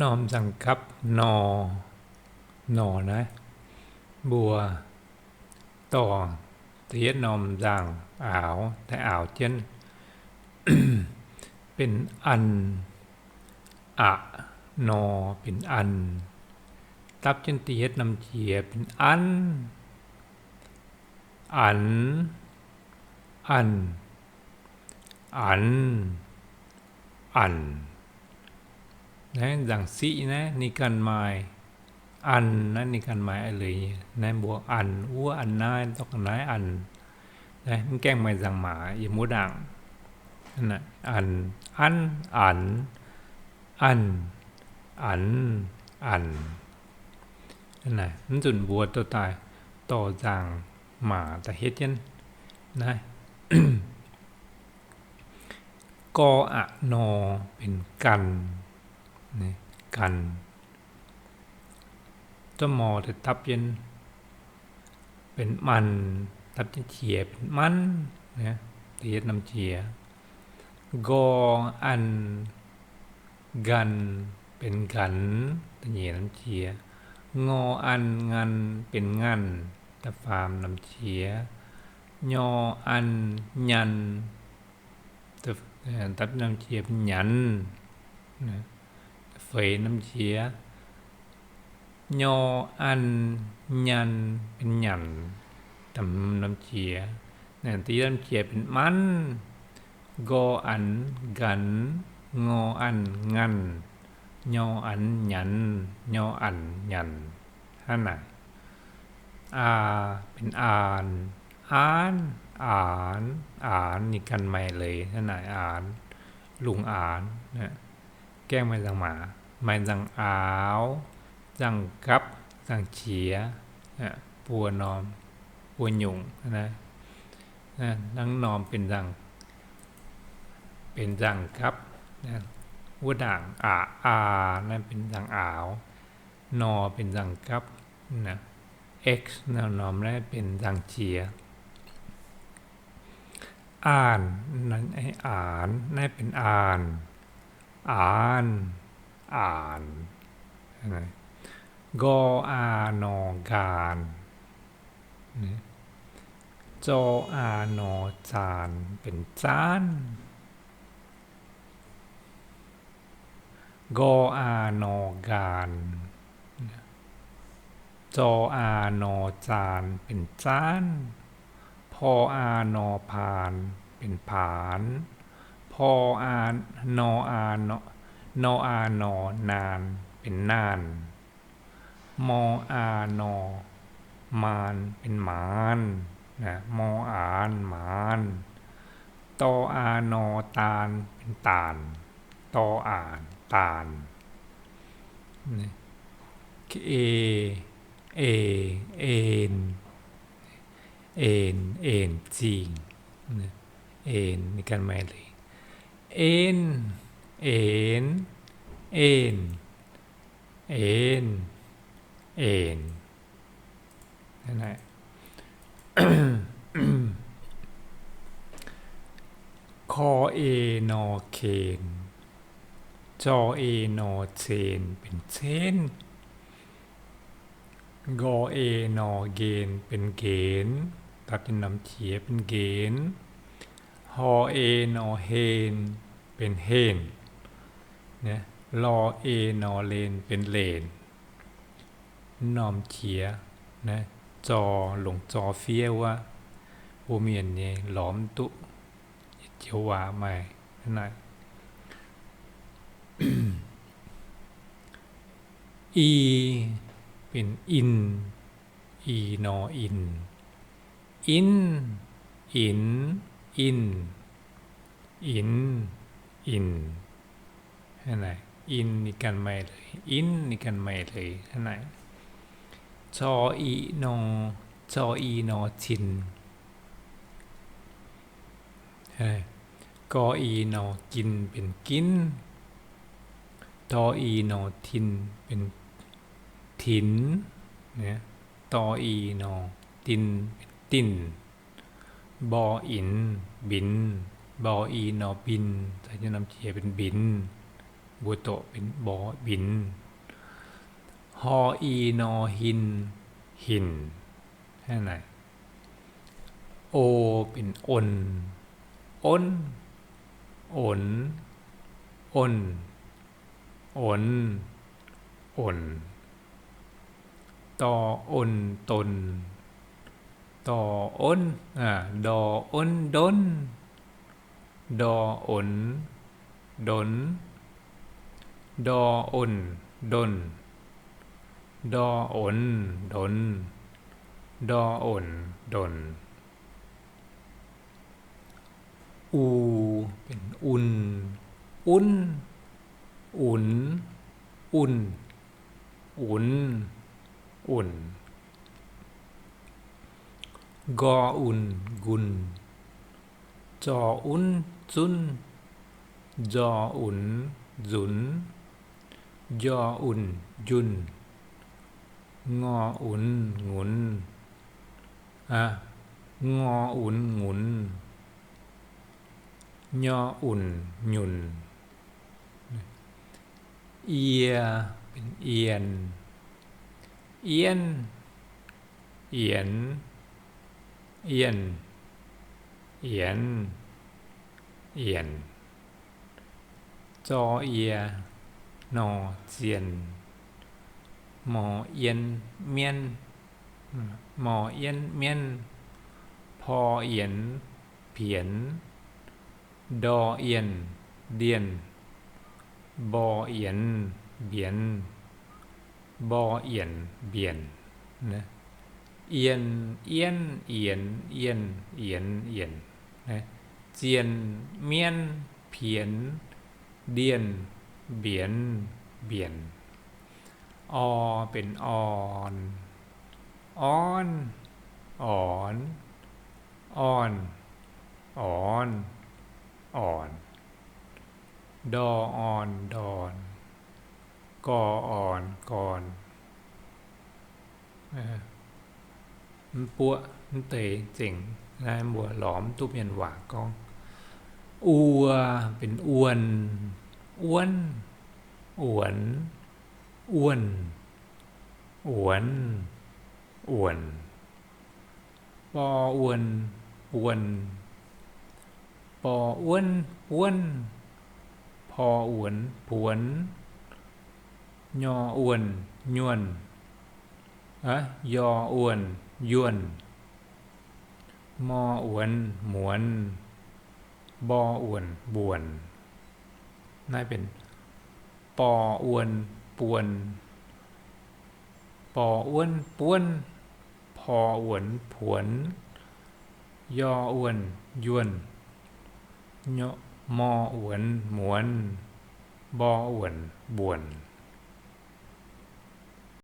นอมสังกับนอนอนะ บัว ต่อเทียนอมสังอ่าว แต่อ่าวเช่นเป็นอัน อะนอ เป็นอัน ตับเช่นตีเฮ็ดนำเจียเป็นอัน อัน อัน อัน อัน นะดังสีนะนี่กันหมายอันนั่นนี่กันหมายอะไรนะบวกอันอ้วอันน้าตอกน้ายอันนะมันแกล้งไม่ดังหมาอย่ามูดังนั่นนะอันอันอันอันอันอันนั่นน่ะมันจุนบัวตัวตายต่อจางหมาแต่เฮ็ดยันนะกออะนอเป็นกัน นี่กันต้นมอจะทับเยันเป็นมันทับยันเฉียเป็นมันนะตียน้ำเฉียกออัน กันเป็นกันตะเหยียน้ำเฉียงออันงันเป็นงันตะฟามน้ำเฉียยออันยันตะตับน้ำเฉียเป็นยันนะ ยน้ำเฉียยออัน ยัน เป็นหยันตำน้ำเฉียนะตีน้ำเฉียเป็นมันกออัน กัน งออัน งันยออันหยันยออันหยันท่านไหนอาเป็นอ่านอ่านอ่านอ่านนี่กันไม่เลยท่านไหนอ่าน ลุงอ่านนะแกล้งไม่จังหมา ไม่จังอาวจังกับจังเฉียนะปัวนอมปัวหยุ่งนะนะนังนอมเป็นจัง เป็นจังครับนะวัวด่างอาอานั่นเป็นจังอ่าว นอเป็นจังกับนะ x นวนอมและเป็นจังเฉีย อ่านนั้นไออ่านนั่นเป็นอ่าน อ่าน อ่านนะกออานอการจออานอจานเป็นจานกออานอการจออานอจานเป็นจานพออานอพานเป็นผาน พออานออานอ นออานอนานเป็นนาน มออานอมานเป็นมานนะมออานมานตออานอตาลเป็นตาลตออ่านตานเอเอเอ็นเอ็นเอ็นจริงเอ็นนี่กันไม่เลยเอ็น เอ็นเอ็นเอ็นเอ็นนั่นแหละคอเอนอเคนจอเอนอเชนเป็นเชนกอเอนอเกนเป็นเกนตัดนำเฉียเป็นเกนฮอเอนอเฮนเป็นเฮน นี่ยรอเอนอเลนเป็นเลนนอมเฉียนะจอหลงจอเฟียวว่าโอเมียนเนี่ยหลอมตุเจียวว่าใหม่นั่นอีเป็นอินอีนออินอินอินอินอินอิน นั่นไงอินนี่กันไม่เลยอินนี่กันไม่เลยนั่นไงชออีนอชออีนอชินใช่กออีนอกินเป็นกินตออีนอทินเป็นถินเนี่ยตออีนอตินเป็นตินบออินบินบออีนอบินถ้าจะนำเชียเป็นบิน บัวโตะเป็นบอบิน ฮออีนอหิน หินแค่ไหน โอเป็นอนอนอนอนอนอนต่ออนตนต่ออนอ่าดออนดน ดออนดน ดออนดน ดออนดน ดออนดน อู เป็นอุนอุนอุนอุนอุนอุนกออุนกุนจออุนจุนจออุนจุน ยออุ่น ยุน งออุ่นงุนอะงออุ่นงุนยออุ่นยุน เอีย เป็นเอียน เอียน เอียน เอียน เอียน เอียน จอเอีย นอเจียน หมอเอียนเมียน หมอเอียนเมียน พอเอียน เพียน ดอเอียน เดียน บอเอียน เบียน บอเอียน เบียนนะเอียน เอียน เอียน เอียน เอียน เอียนนะเจียน เมียน เพียน เดียน เบียน เบียน ออ เป็นออนออนอ่อนอ่อนอ่อนอ่อน ดออ่อนดอนกออ่อนก่อนมันปัวมันเตะเจ๋งนายบัวหลอมตุบยันหวากองอัวเป็นอ้วน อ้วนอ้วนอ้วนอ้วนอ้วนปออ้วนอ้วนปออ้วนอ้วนพออ้วนผวนยออ้วนยวนอะยออ้วนยวนมออ้วนหมวน บออ้วนบวนน่ น่าเป็นปออ้วนปวน ปออ้วนป้วน พออ้วนผวน ยออ้วนยวนยมออ้วนหมวน บออ้วนบวน